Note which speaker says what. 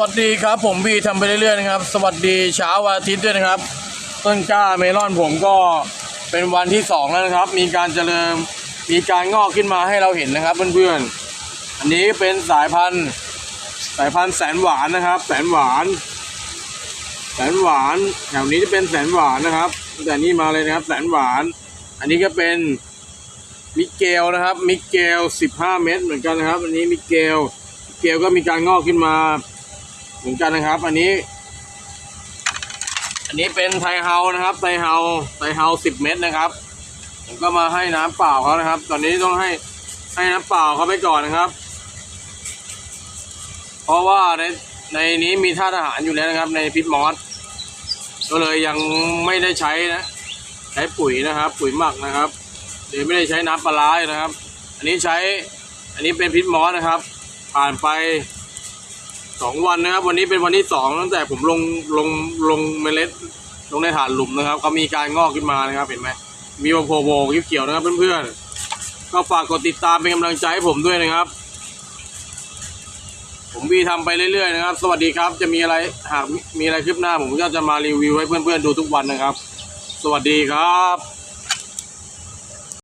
Speaker 1: วัสดีครับผมบีทำไปเรื่อยๆนะครับ สวัสดีเช้าวันอาทิตย์ด้วยนะครับ ต้นกล้าเมลอนผมก็เป็นวันที่สองแล้วนะครับ มีการเจริญมีการงอกขึ้นมาให้เราเห็นนะครับเพื่อนๆอันนี้เป็นสายพันธุ์สายพันธุ์แสนหวานนะครับ แสนหวาน แสนหวานแถวนี้จะเป็นแสนหวานนะครับแต่นี้มาเลยนะครับ แสนหวาน อันนี้ก็เป็นมิเกลนะครับ มิเกล 15 เม็ดเหมือนกันนะครับ อันนี้มิเกลเกลก็มีการงอกขึ้นมา เหมือนกันนะครับ อันนี้ อันนี้เป็นไทเฮานะครับไทเฮาไทเฮาสิบเม็ดนะครับ ผมก็มาให้น้ำเปล่าเขานะครับ ตอนนี้ต้องให้ให้น้ำเปล่าเขาไปก่อนนะครับ เพราะว่าในในนี้มีธาตุอาหารอยู่แล้วนะครับ ในพิษมอสก็เลยยังไม่ได้ใช้นะ ใช้ปุ๋ยนะครับ ปุ๋ยหมักนะครับเดี๋ยวไม่ได้ใช้น้ำปลาร้าเลยนะครับ อันนี้ใช้อันนี้เป็นพิษมอสนะครับ ผ่านไป สองวันนะครับ วันนี้เป็นวันที่สองตั้งแต่ผมลงลงลงเมล็ด ลงในฐานหลุมนะครับเขามีการงอกขึ้นมานะครับ เห็นไหมมีโพโพเขียวๆนะครับเพื่อนๆก็ฝากกดติดตามเป็นกำลังใจให้ผมด้วยนะครับ ผมวีทำไปเรื่อยๆนะครับ สวัสดีครับ จะมีอะไรหากมีอะไรคืบหน้า ผมก็จะมารีวิวให้เพื่อนๆดูทุกวันนะครับ สวัสดีครับ